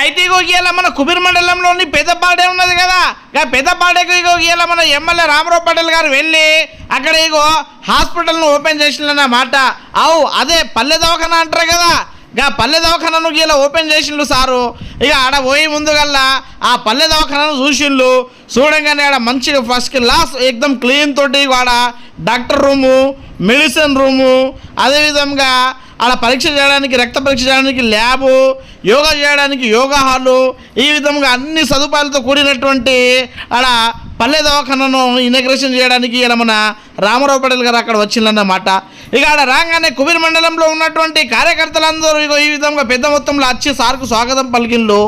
అయితే ఇగో ఇవాళ మన కుబీర్ మండలంలోని పెద్దపాడే ఉన్నది కదా. ఇక పెద్దపాడేకు ఇగో ఇవాళ మన ఎమ్మెల్యే రామరావు పటేల్ గారు వెళ్ళి అక్కడ ఇగో హాస్పిటల్ను ఓపెన్ చేసిన మాట. అవు అదే పల్లె దవాఖాన అంటారు కదా. ఇక పల్లె దవాఖానను ఇలా ఓపెన్ చేసిండు సారు. ఇక ఆడ పోయి ముందుగల్లా ఆ పల్లె దవాఖానను చూసిండు. చూడంగానే ఆడ మంచిగా ఫస్ట్ క్లాస్ ఎక్దమ్ క్లీన్ తోటి ఆడ డాక్టర్ రూము మెడిసిన్ రూము అదేవిధంగా ఆడ పరీక్ష చేయడానికి రక్త పరీక్ష చేయడానికి ల్యాబు యోగా చేయడానికి యోగా హాలు ఈ విధంగా అన్ని సదుపాయాలతో కూడినటువంటి ఆడ పల్లె దవాఖానను ఇనాగ్రేషన్ చేయడానికి ఇలా మన రామారావు పటేల్ గారు అక్కడ వచ్చిందన్నమాట. ఇక ఆడ రాగానే కుబీర్ మండలంలో ఉన్నటువంటి కార్యకర్తలందరూ ఇగో ఈ విధంగా పెద్ద మొత్తంలో వచ్చి సార్కు స్వాగతం పలికిండ్రు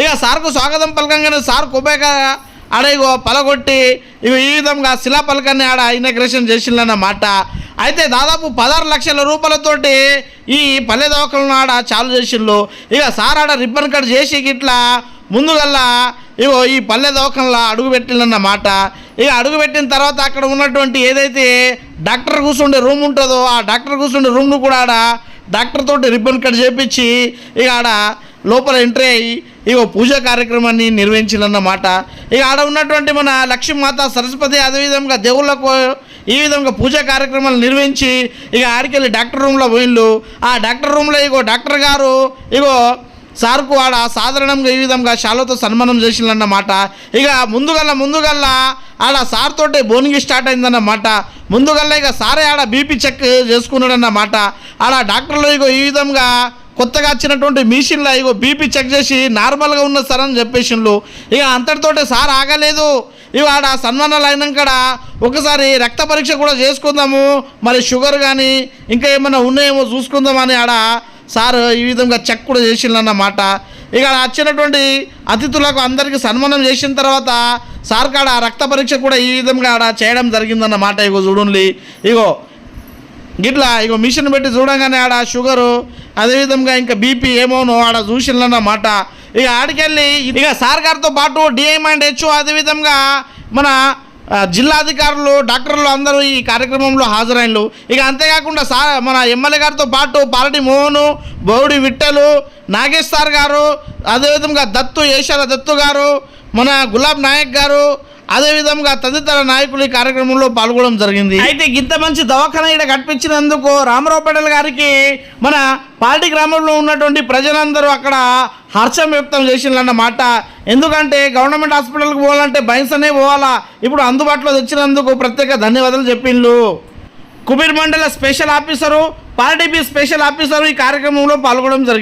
ఇక సార్కు స్వాగతం పలకంగానే సార్ కుబేక ఆడ ఇగో పలగొట్టి ఇగో ఈ విధంగా శిలా పలకాన్ని ఆడ ఇనాగ్రేషన్ చేసిందన్నమాట అయితే దాదాపు పదహారు లక్షల రూపాయలతోటి ఈ పల్లె దవాఖాన ఆడ చాలు చేసిండ్రు. ఇక సార్ ఆడ రిబ్బన్ కట్ చేసి ఇట్లా ముందుగల్లా ఇగో ఈ పల్లె దవాఖానలో అడుగు పెట్టిందన్నమాట ఇక అడుగు పెట్టిన తర్వాత అక్కడ ఉన్నటువంటి ఏదైతే డాక్టర్ కూర్చుండే రూమ్ ఉంటుందో ఆ డాక్టర్ కూర్చుండే రూమ్ను కూడా ఆడ డాక్టర్ తోటి రిబ్బన్ కట్ చేపించి ఇక ఆడ లోపల ఎంట్రీ అయ్యి ఇగో పూజా కార్యక్రమాన్ని నిర్వహించిందన్నమాట ఇక ఆడ ఉన్నటువంటి మన లక్ష్మీమాత సరస్వతి అదేవిధంగా దేవుళ్ళకు ఈ విధంగా పూజా కార్యక్రమాలు నిర్వహించి ఇక ఆడికెళ్ళి డాక్టర్ రూమ్లో పోయిండు. ఆ డాక్టర్ రూమ్లో ఇగో డాక్టర్ గారు ఇగో సార్కు ఆడ సాధారణంగా ఈ విధంగా శాలతో సన్మానం చేసిందన్నమాట ఇక ముందుగల్లా ముందుగల్లా ఆడ సార్ తోటే బోనింగ్ స్టార్ట్ అయిందన్నమాట. ముందుగల్లా ఇక సారే ఆడ బీపీ చెక్ చేసుకున్నాడన్నమాట. ఆడ డాక్టర్లు ఇగో ఈ విధంగా కొత్తగా వచ్చినటువంటి మిషన్లో ఇగో బీపీ చెక్ చేసి నార్మల్గా ఉన్న సార్ అని చెప్పేసిండ్రు ఇక అంతటితోటే సార్ ఆగలేదు. ఇవాడ సన్మానాలు అయినాకడ ఒకసారి రక్త పరీక్ష కూడా చేసుకుందాము. మరి షుగర్ కానీ ఇంకా ఏమైనా ఉన్నాయేమో చూసుకుందామని ఆడ సార్ ఈ విధంగా చెక్ కూడా చేసిండన్నమాట ఇక ఆడ వచ్చినటువంటి అతిథులకు అందరికీ సన్మానం చేసిన తర్వాత సార్ కాడ రక్త పరీక్ష కూడా ఈ విధంగా ఆడ చేయడం జరిగిందన్నమాట. ఇగో చూడండి. ఇగో గిట్లా ఇగో మిషన్ పెట్టి చూడంగానే ఆడ షుగరు అదేవిధంగా ఇంకా బీపీ ఏమోనో ఆడ చూసిందన్నమాట ఇక ఆడికెళ్ళి ఇక సార్ గారితో పాటు డిఎం అండ్ హెచ్ అదేవిధంగా మన జిల్లాధికారులు డాక్టర్లు అందరూ ఈ కార్యక్రమంలో హాజరైనలు. ఇక అంతేకాకుండా సార్ మన ఎమ్మెల్యే గారితో పాటు పాలటి మోహను బౌడి విట్టలు నాగేశ్వర్ సార్ గారు అదేవిధంగా దత్తు ఏషాల దత్తు గారు మన గులాబ్ నాయక్ గారు అదేవిధంగా తదితర నాయకులు ఈ కార్యక్రమంలో పాల్గొనడం జరిగింది. అయితే ఇంత మంచి దవాఖాన ఇక్కడ కట్టించినందుకు రామారావు పటేల్ గారికి మన పార్టీ గ్రామంలో ఉన్నటువంటి ప్రజలందరూ అక్కడ హర్షం వ్యక్తం చేసిందన్నమాట ఎందుకంటే గవర్నమెంట్ హాస్పిటల్కి పోవాలంటే బైన్సనే పోవాలా? ఇప్పుడు అందుబాటులో తెచ్చినందుకు ప్రత్యేక ధన్యవాదాలు చెప్పిండ్రు కుబీర్ మండల స్పెషల్ ఆఫీసరు పార్టీపీ స్పెషల్ ఆఫీసరు ఈ కార్యక్రమంలో పాల్గొనడం జరిగింది